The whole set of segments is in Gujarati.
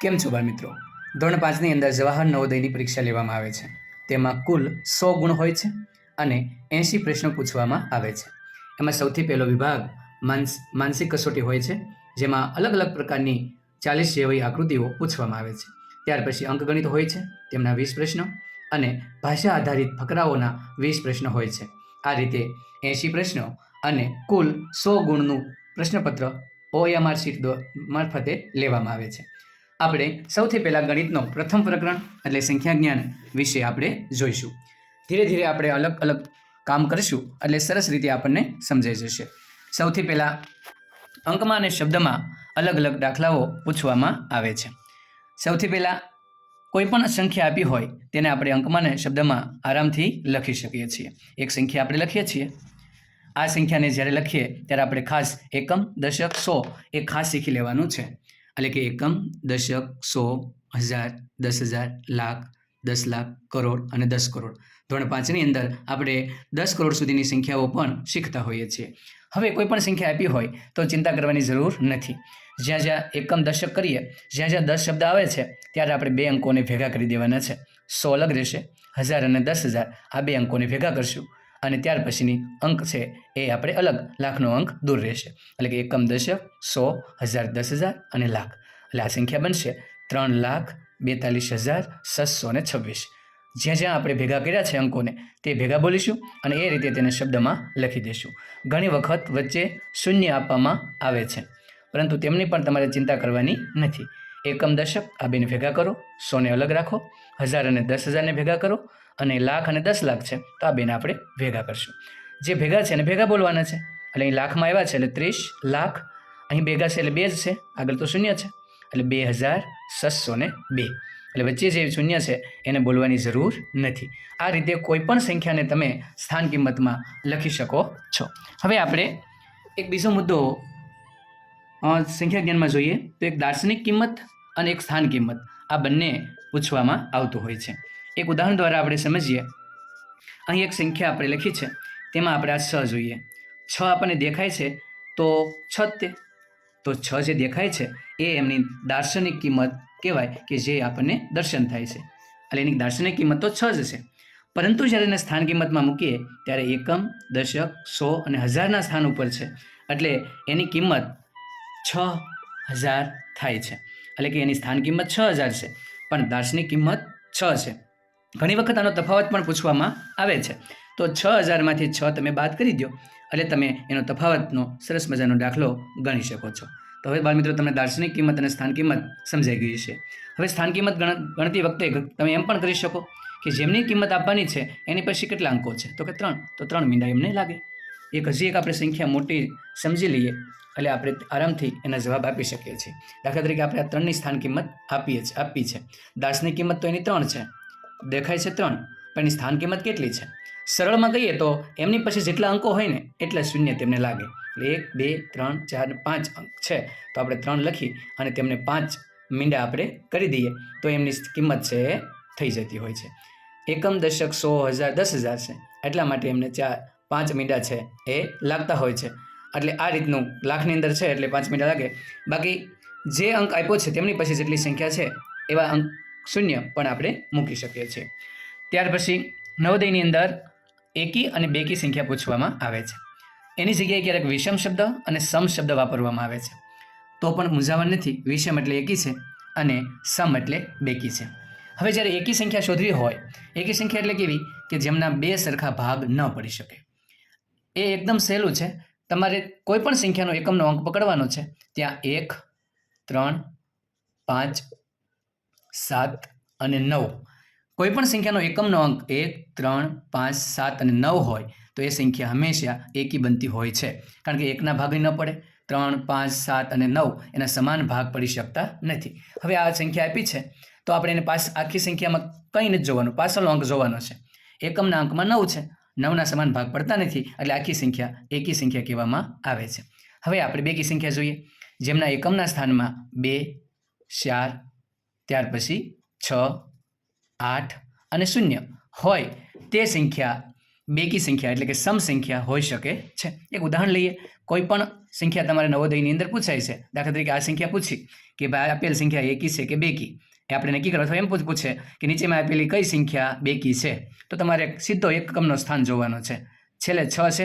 કેમ છો બાળ મિત્રો? ધોરણ પાંચની અંદર જવાહર નવોદયની પરીક્ષા લેવામાં આવે છે. તેમાં કુલ સો ગુણ હોય છે અને એંશી પ્રશ્નો પૂછવામાં આવે છે. એમાં સૌથી પહેલો વિભાગ માનસ, માનસિક કસોટી હોય છે, જેમાં અલગ અલગ પ્રકારની ચાલીસ જેવી આકૃતિઓ પૂછવામાં આવે છે. ત્યાર પછી અંકગણિત હોય છે, તેમના વીસ પ્રશ્નો અને ભાષા આધારિત ફકરાઓના વીસ પ્રશ્નો હોય છે. આ રીતે એંશી પ્રશ્નો અને કુલ સો ગુણનું પ્રશ્નપત્ર ઓએમઆર શીટ મારફતે લેવામાં આવે છે. આપણે સૌથી પહેલાં ગણિતનો પ્રથમ પ્રકરણ, એટલે સંખ્યા જ્ઞાન વિશે આપણે જોઈશું. ધીરે ધીરે આપણે અલગ અલગ કામ કરીશું, એટલે સરસ રીતે આપણને સમજાઈ જશે. સૌથી પહેલાં અંકમાં અને શબ્દમાં અલગ અલગ દાખલાઓ પૂછવામાં આવે છે. સૌથી પહેલાં કોઈ પણ સંખ્યા આપી હોય, તેને આપણે અંકમાં અને શબ્દમાં આરામથી લખી શકીએ છીએ. એક સંખ્યા આપણે લખીએ છીએ. આ સંખ્યાને જ્યારે લખીએ, ત્યારે આપણે ખાસ એકમ, દશક, સો એ ખાસ શીખી લેવાનું છે. એટલે કે એકમ, દશક, સો, હજાર, દસ હજાર, લાખ, દસ લાખ, કરોડ અને દસ કરોડ. ધોરણ પાંચની અંદર આપણે દસ કરોડ સુધીની સંખ્યાઓ પણ શીખતા હોઈએ છીએ. હવે કોઈ પણ સંખ્યા આપી હોય તો ચિંતા કરવાની જરૂર નથી. જ્યાં જ્યાં એકમ દશક કરીએ, જ્યાં જ્યાં દસ શબ્દ આવે છે, ત્યારે આપણે બે અંકોને ભેગા કરી દેવાના છે. સો અલગ રહેશે, હજાર અને દસ હજાર, આ બે અંકોને ભેગા કરશું. અને ત્યાર પછીની અંક છે એ આપણે અલગ લાખનો અંક દૂર રહેશે. એટલે કે એકમ દશક સો, હજાર, દસ હજાર અને લાખ. એટલે આ સંખ્યા બનશે ત્રણ લાખ, બેતાલીસ હજાર, છસો ને છવ્વીસ. જ્યાં જ્યાં આપણે ભેગા કર્યા છે અંકોને તે ભેગા બોલીશું અને એ રીતે તેને શબ્દમાં લખી દઈશું. ઘણી વખત વચ્ચે શૂન્ય આપવામાં આવે છે. પરંતુ તેમની પણ તમારે ચિંતા કરવાની નથી. એકમ દશક આ બેને ભેગા કરો, સોને અલગ રાખો, હજાર અને દસ હજારને ભેગા કરો અને લાખ અને દસ લાખ છે, તો આ બેને આપણે ભેગા કરશું. જે ભેગા છે એને ભેગા બોલવાના છે. એટલે અહીં લાખમાં આવ્યા છે, એટલે ત્રીસ લાખ. અહીં ભેગા છે એટલે બે જ છે. આગળ તો શૂન્ય છે. એટલે બે હજાર છસો ને બે. એટલે વચ્ચે જે શૂન્ય છે, એને બોલવાની જરૂર નથી. આ રીતે કોઈ પણ સંખ્યાને તમે સ્થાન કિંમતમાં લખી શકો છો. હવે આપણે એક બીજો મુદ્દો સંખ્યા જ્ઞાનમાં જોઈએ. તો એક દાર્શનિક કિંમત અને એક સ્થાન કિંમત. આ બંને પૂછવામાં આવતું હોય છે. એક ઉદાહરણ દ્વારા આપણે સમજીએ. અહીં એક સંખ્યા આપણે લખી છે. તેમાં આપણે આ છ જોઈએ. છ આપણને દેખાય છે, તો છ તે. તો છ જે દેખાય છે, એ એમની દાર્શનિક કિંમત કહેવાય કે જે આપણને દર્શન થાય છે. એટલે એની દાર્શનિક કિંમત તો છ જ છે પરંતુ જ્યારે એને સ્થાન કિંમતમાં મૂકીએ, ત્યારે એકમ, દશક, સો અને હજારના સ્થાન ઉપર છે. એટલે એની કિંમત છ હજાર થાય છે. એટલે કે એની સ્થાન કિંમત છ હજાર છે. પણ દાર્શનિક કિંમત છ છે. ઘણી વખત આનો તફાવત પણ પૂછવામાં આવે છે. તો છ હજારમાંથી છ તમે બાદ કરી દો એટલે તમે એનો તફાવતનો સરસ મજાનો દાખલો ગણી શકો છો. તો હવે બાળમિત્રો, તમને દાર્શનિક કિંમત અને સ્થાન કિંમત સમજાઈ ગઈ છે. હવે સ્થાન કિંમત ગણ- ગણતી વખતે તમે એમ પણ કરી શકો કે જેમની કિંમત આપવાની છે, એની પછી કેટલા અંકો છે? તો કે ત્રણ, તો ત્રણ મીંડા એમને લાગે. એક હજી એક આપણે સંખ્યા મોટી સમજી લઈએ, એટલે આપણે આરામથી એના જવાબ આપી શકીએ છીએ. દાખલા તરીકે આપણે આ ત્રણની સ્થાન કિંમત આપીએ છીએ આપી છે. દાર્શનિક કિંમત તો એની ત્રણ છે. દેખાય છે ત્રણ, પણ એની સ્થાન કિંમત કેટલી છે? સરળમાં કહીએ તો એમની પછી જેટલા અંકો હોય ને, એટલા શૂન્ય તેમને લાગે. એટલે એક, બે, ત્રણ, ચાર, પાંચ અંક છે. તો આપણે ત્રણ લખી અને તેમને પાંચ મીંડા આપણે કરી દઈએ. તો એમની કિંમત છે એ થઈ જતી હોય છે. એકમ દશક સો હજાર, દસ હજાર છે. એટલા માટે એમને ચાર પાંચ મીંડા છે એ લાગતા હોય છે. એટલે આ રીતનું લાખની અંદર છે એટલે પાંચ મીંડા લાગે. બાકી જે અંક આપ્યો છે તેમની પછી જેટલી સંખ્યા છે, એવા અંક શૂન્ય પણ આપણે મૂકી શકીએ છીએ. ત્યાર પછી નવોદયની અંદર એકી અને બેકી સંખ્યા પૂછવામાં આવે છે. એની જગ્યાએ ક્યારેક વિષમ શબ્દ અને સમ શબ્દ વાપરવામાં આવે છે. તો પણ મૂંઝાવણ નથી, વિષમ એટલે એકી છે અને સમ એટલે બેકી છે. હવે જ્યારે એકી સંખ્યા શોધવી હોય, એકી સંખ્યા એટલે કેવી કે જેમના બે સરખા ભાગ ન પડી શકે. એ એકદમ સહેલું છે. તમારે કોઈ પણ સંખ્યાનો એકમનો અંક પકડવાનો છે. ત્યાં એક, ત્રણ, પાંચ સાત અને નવ. કોઈ પણ સંખ્યાનો એકમનો અંક એક, ત્રણ, પાંચ, સાત અને નવ હોય, તો એ સંખ્યા હંમેશા એકી બનતી હોય છે. કારણ કે એકના ભાગે ન પડે. ત્રણ, પાંચ, સાત અને નવ એના સમાન ભાગ પડી શકતા નથી. હવે આ સંખ્યા આપી છે. તો આપણે એને પાસ આખી સંખ્યામાં કંઈ નથી જોવાનું. પાછળનો અંક જોવાનો છે. એકમના અંકમાં નવ છે. નવના સમાન ભાગ પડતા નથી, એટલે આખી સંખ્યા એકી સંખ્યા કહેવામાં આવે છે. હવે આપણે બેકી સંખ્યા જોઈએ. જેમના એકમના સ્થાનમાં બે, ચાર ત્યાર પછી છ, આઠ અને શૂન્ય હોય તે સંખ્યા, બેકી સંખ્યા એટલે કે સમ સંખ્યા હોઈ શકે છે. એક ઉદાહરણ લઈએ. કોઈ પણ સંખ્યા તમારે નવોદયની અંદર પૂછાય છે. દાખલા તરીકે આ સંખ્યા પૂછી કે ભાઈ આપેલ સંખ્યા એકી છે કે બેકી? એ આપણે નક્કી કરો અથવા એમ પૂછ- કે નીચેમાં આપેલી કઈ સંખ્યા બેકી છે? તો તમારે સીધો એકમનો સ્થાન જોવાનો છે. છેલ્લે છ છે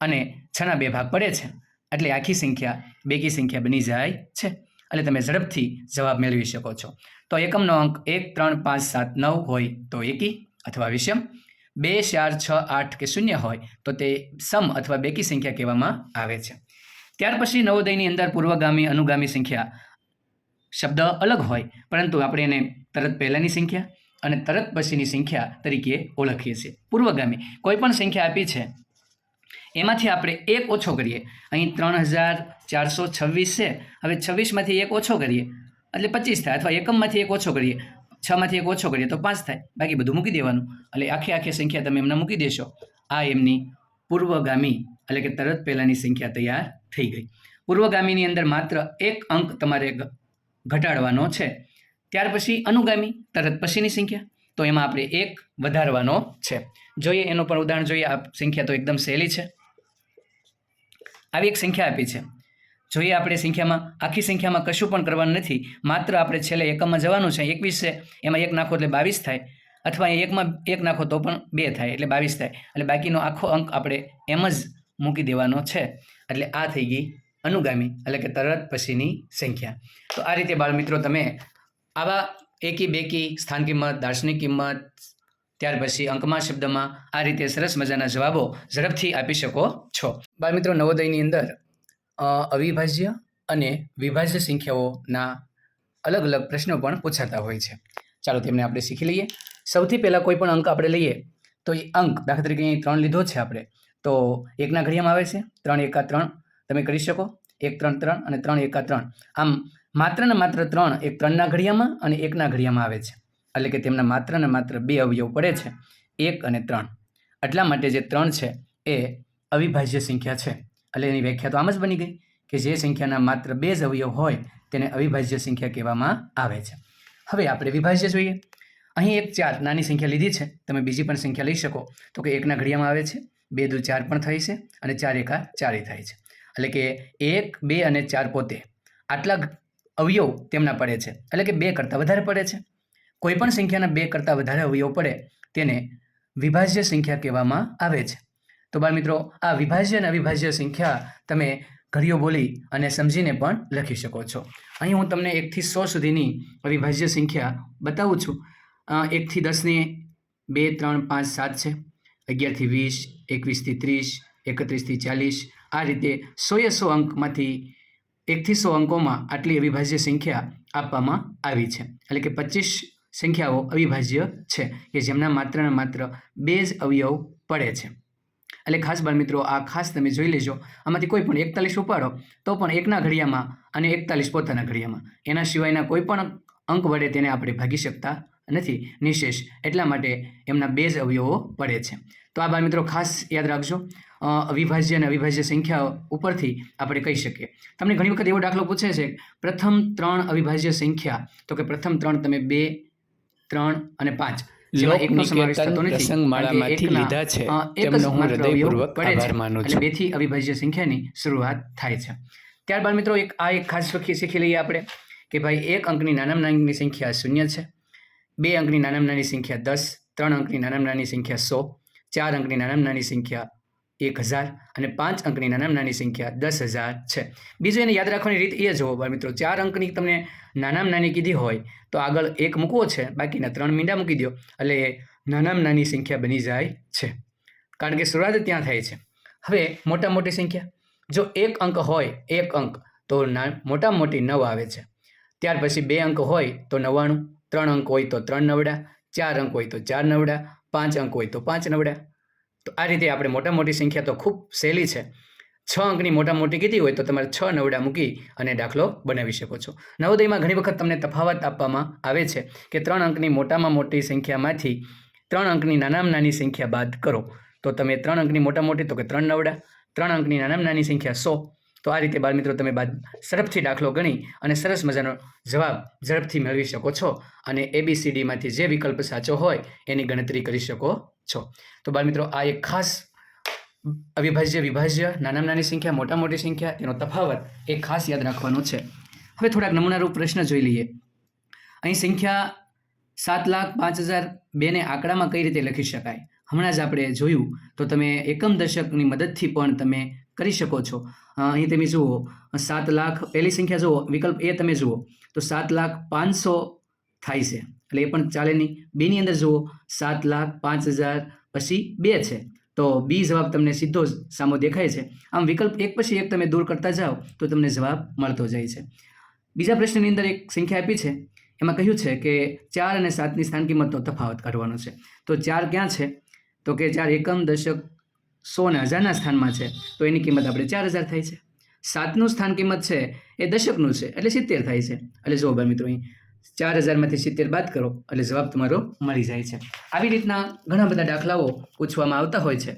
અને છના બે ભાગ પડે છે. એટલે આખી સંખ્યા બેકી સંખ્યા બની જાય છે. એટલે તમે ઝડપથી જવાબ મેળવી શકો છો. તો એકમનો અંક એક, ત્રણ, પાંચ, સાત, નવ હોય તો એકી અથવા વિષમ. બે, ચાર, છ, આઠ કે શૂન્ય હોય તો તે સમ અથવા બેકી સંખ્યા કહેવામાં આવે છે. ત્યાર પછી નવોદયની અંદર પૂર્વગામી, અનુગામી સંખ્યા શબ્દ અલગ હોય, પરંતુ આપણે એને તરત પહેલાંની સંખ્યા અને તરત પછીની સંખ્યા તરીકે ઓળખીએ છીએ. પૂર્વગામી, કોઈ પણ સંખ્યા આપી છે, એમાંથી આપણે એક ઓછો કરીએ. અહીં ત્રણ હજાર ચારસો છવ્વીસ છે. હવે છવ્વીસમાંથી એક ઓછો કરીએ, એટલે પચીસ થાય અથવા એકમમાંથી એક ઓછો કરીએ, છમાંથી એક ઓછો કરીએ તો પાંચ થાય. બાકી બધું મૂકી દેવાનું. એટલે આખી આખી સંખ્યા તમે એમને મૂકી દેશો. આ એમની પૂર્વગામી, એટલે કે તરત પહેલાંની સંખ્યા તૈયાર થઈ ગઈ. પૂર્વગામીની અંદર માત્ર એક અંક તમારે ઘટાડવાનો છે. ત્યાર પછી અનુગામી, તરત પછીની સંખ્યા. તો એમાં આપણે એક વધારવાનો છે. જોઈએ એનું પણ ઉદાહરણ જોઈએ. આ સંખ્યા તો એકદમ સહેલી છે. આવી એક સંખ્યા આપી છે. જોઈએ આપણે સંખ્યામાં, આખી સંખ્યામાં કશું પણ કરવાનું નથી. માત્ર આપણે છેલ્લે એકમમાં જવાનું છે, એકવીસ છે, એમાં એક નાખો એટલે બાવીસ થાય. અથવા એકમાં એક નાખો તો પણ બે થાય, એટલે બાવીસ થાય. એટલે બાકીનો આખો અંક આપણે એમ જ મૂકી દેવાનો છે. એટલે આ થઈ ગઈ અનુગામી, એટલે કે તરત પછીની સંખ્યા. તો આ રીતે બાળમિત્રો તમે આવા એકી બેકી સ્થાન કિંમત, દાર્શનિક કિંમત, ત્યાર પછી અંકમાં, શબ્દમાં આ રીતે સરસ મજાના જવાબો ઝડપથી આપી શકો છો. બાળમિત્રો, નવોદયની અંદર અવિભાજ્ય અને વિભાજ્ય સંખ્યાઓના અલગ અલગ પ્રશ્નો પણ પૂછાતા હોય છે. ચાલો તેમને આપણે શીખી લઈએ. સૌથી પહેલાં કોઈ પણ અંક આપણે લઈએ, તો એ અંક દાખલા તરીકે અહીં ત્રણ લીધો છે આપણે. તો એકના ઘડિયામાં આવે છે, ત્રણ એકા ત્રણ, તમે કરી શકો. એક ત્રણ ત્રણ અને ત્રણ એકા ત્રણ. આમ માત્ર ને માત્ર ત્રણ એક ત્રણના ઘડિયામાં અને એકના ઘડિયામાં આવે છે. એટલે કે તેમના માત્ર ને માત્ર બે અવયવ પડે છે, એક અને ત્રણ. એટલા માટે જે ત્રણ છે, એ અવિભાજ્ય સંખ્યા છે. એટલે એની વ્યાખ્યા તો આમ જ બની ગઈ કે જે સંખ્યાના માત્ર બે જ અવયવ હોય તેને અવિભાજ્ય સંખ્યા કહેવામાં આવે છે. હવે આપણે વિભાજ્ય જોઈએ. અહીં એક ચાર નાની સંખ્યા લીધી છે. તમે બીજી પણ સંખ્યા લઈ શકો. તો કે એકના ઘડિયામાં આવે છે. બે દુ ચાર પણ થાય છે અને ચાર એકા ચારે થાય છે. એટલે કે એક, બે અને ચાર પોતે આટલા અવયવ તેમના પડે છે. એટલે કે બે કરતાં વધારે પડે છે. કોઈ પણ સંખ્યાના બે કરતાં વધારે અવયવ પડે તેને વિભાજ્ય સંખ્યા કહેવામાં આવે છે. તો બાળ મિત્રો, આ વિભાજ્ય અને અવિભાજ્ય સંખ્યા તમે ઘડીઓ બોલી અને સમજીને પણ લખી શકો છો. અહીં હું તમને એકથી સો સુધીની અવિભાજ્ય સંખ્યા બતાવું છું. એકથી દસની બે, ત્રણ, પાંચ, સાત છે. અગિયારથી વીસ, એકવીસથી ત્રીસ, એકત્રીસથી ચાલીસ. આ રીતે સોએ સો અંકમાંથી એકથી સો અંકોમાં આટલી અવિભાજ્ય સંખ્યા આપવામાં આવી છે. એટલે કે પચીસ સંખ્યાઓ અવિભાજ્ય છે, કે જેમના માત્ર ને માત્ર બે જ અવયવ પડે છે. એટલે ખાસ બાળ મિત્રો, આ ખાસ તમે જોઈ લેજો. આમાંથી કોઈ પણ એકતાલીસ ઉપાડો, તો પણ એકના ઘડિયામાં અને એકતાલીસ પોતાના ઘડિયામાં. એના સિવાયના કોઈ પણ અંક વડે તેને આપણે ભાગી શકતા નથી. નિશેષ એટલા માટે એમના બે જ અવયવો પડે છે. તો આ બાળ મિત્રો ખાસ યાદ રાખજો. અવિભાજ્ય અને અવિભાજ્ય સંખ્યા ઉપરથી આપણે કહી શકીએ. તમને ઘણી વખત એવો દાખલો પૂછે છે, પ્રથમ ત્રણ અવિભાજ્ય સંખ્યા, તો કે પ્રથમ ત્રણ તમે બે, ત્રણ અને પાંચ. એકનો સમાવેશ થતો નથી પ્રસંગમાળામાંથી લીધા છે એકના, અ, એક જ તેમનો હું હૃદયપૂર્વક આભાર માનું છું. બેથી અવિભાજ્ય સંખ્યાની શરૂઆત થાય છે. ત્યારબાદ મિત્રો એક આ એક ખાસ શીખી લઈએ આપણે કે ભાઈ એક અંકની નાનામાં નાની સંખ્યા શૂન્ય છે બે અંકની નાનામાં નાની સંખ્યા દસ ત્રણ અંકની નાનામાં નાની સંખ્યા સો ચાર અંકની નાનામાં નાની સંખ્યા એક હજાર અને પાંચ અંકની નાનામાં નાની સંખ્યા દસ હજાર છે. બીજું એને યાદ રાખવાની રીત એ જુઓ હોય મિત્રો, ચાર અંકની તમને નાનામાં નાની કીધી હોય તો આગળ એક મૂકવો છે, બાકીના ત્રણ મીંડા મૂકી દો એટલે એ નાનામાં નાની સંખ્યા બની જાય છે. કારણ કે શરૂઆત ત્યાં થાય છે. હવે મોટા મોટી સંખ્યા. જો એક અંક હોય, એક અંક, તો ના મોટામાં મોટી નવ આવે છે. ત્યાર પછી બે અંક હોય તો નવ્વાણું, ત્રણ અંક હોય તો ત્રણ નવડા, ચાર અંક હોય તો ચાર નવડા, પાંચ અંક હોય તો પાંચ નવડા તો આ રીતે આપણે મોટા મોટી સંખ્યા તો ખૂબ સહેલી છે. છ અંકની મોટા મોટી કીધી હોય તો તમારે છ નવડા મૂકી અને દાખલો બનાવી શકો છો. નવોદયમાં ઘણી વખત તમને તફાવત આપવામાં આવે છે કે ત્રણ અંકની મોટામાં મોટી સંખ્યામાંથી ત્રણ અંકની નાનામાં નાની સંખ્યા બાદ કરો. તો તમે ત્રણ અંકની મોટા મોટી તો કે ત્રણ નવડા, ત્રણ અંકની નાનામાં નાની સંખ્યા સો. તો આ રીતે બાળમિત્રો તમે બાદ ઝડપથી દાખલો ગણી અને સરસ મજાનો જવાબ ઝડપથી મેળવી શકો છો. અને એબીસીડીમાંથી જે વિકલ્પ સાચો હોય એની ગણતરી કરી શકો છો. તો બાળ મિત્રો, આ એક ખાસ અવિભાજ્ય, વિભાજ્ય, નાનામાં નાની સંખ્યા, મોટા મોટી સંખ્યા, તેનો તફાવત એ ખાસ યાદ રાખવાનો છે. હવે થોડાક નમૂનારૂપ પ્રશ્ન જોઈ લઈએ. અહીં સંખ્યા સાત લાખ પાંચ હજાર બેને આંકડામાં કઈ રીતે લખી શકાય? હમણાં જ આપણે જોયું. તો તમે એકમ દશકની મદદથી પણ તમે કરી શકો છો. અહીં તમે જુઓ, સાત લાખ, પહેલી સંખ્યા જુઓ, વિકલ્પ એ તમે જુઓ. તો સાત લાખ પાંચસો થાય છે. એટલે એ પણ ચાલે નહીં. બેની અંદર જુઓ, સાત લાખ પાંચ હજાર પછી બે છે. તો બી જવાબ તમને સીધો જ સામો દેખાય છે. આમ વિકલ્પ એક પછી એક તમે દૂર કરતા જાઓ, તો તમને જવાબ મળતો જાય છે. બીજા પ્રશ્નની અંદર એક સંખ્યા આપી છે. એમાં કહ્યું છે કે ચાર અને સાતની સ્થાન કિંમતનો તફાવત કાઢવાનો છે. તો ચાર ક્યાં છે? તો કે ચાર એકમ દશક સો અને હજારના સ્થાનમાં છે. તો એની કિંમત આપણે ચાર હજાર થાય છે. સાતનું સ્થાન કિંમત છે એ દશકનું છે, એટલે સિત્તેર થાય છે. એટલે જુઓ ભાઈ મિત્રો અહીં ચાર હજારમાંથી સિત્તેર બાદ કરો એટલે જવાબ તમારો મળી જાય છે. આવી રીતના ઘણા બધા દાખલાઓ પૂછવામાં આવતા હોય છે.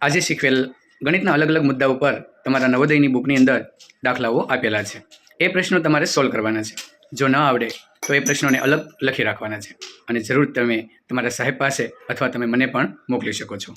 આજે શીખવેલ ગણિતના અલગ અલગ મુદ્દા ઉપર તમારા નવોદયની બુકની અંદર દાખલાઓ આપેલા છે. એ પ્રશ્નો તમારે સોલ્વ કરવાના છે. જો ન આવડે તો એ પ્રશ્નોને અલગ લખી રાખવાના છે. અને જરૂર તમે તમારા સાહેબ પાસે અથવા તમે મને પણ મોકલી શકો છો.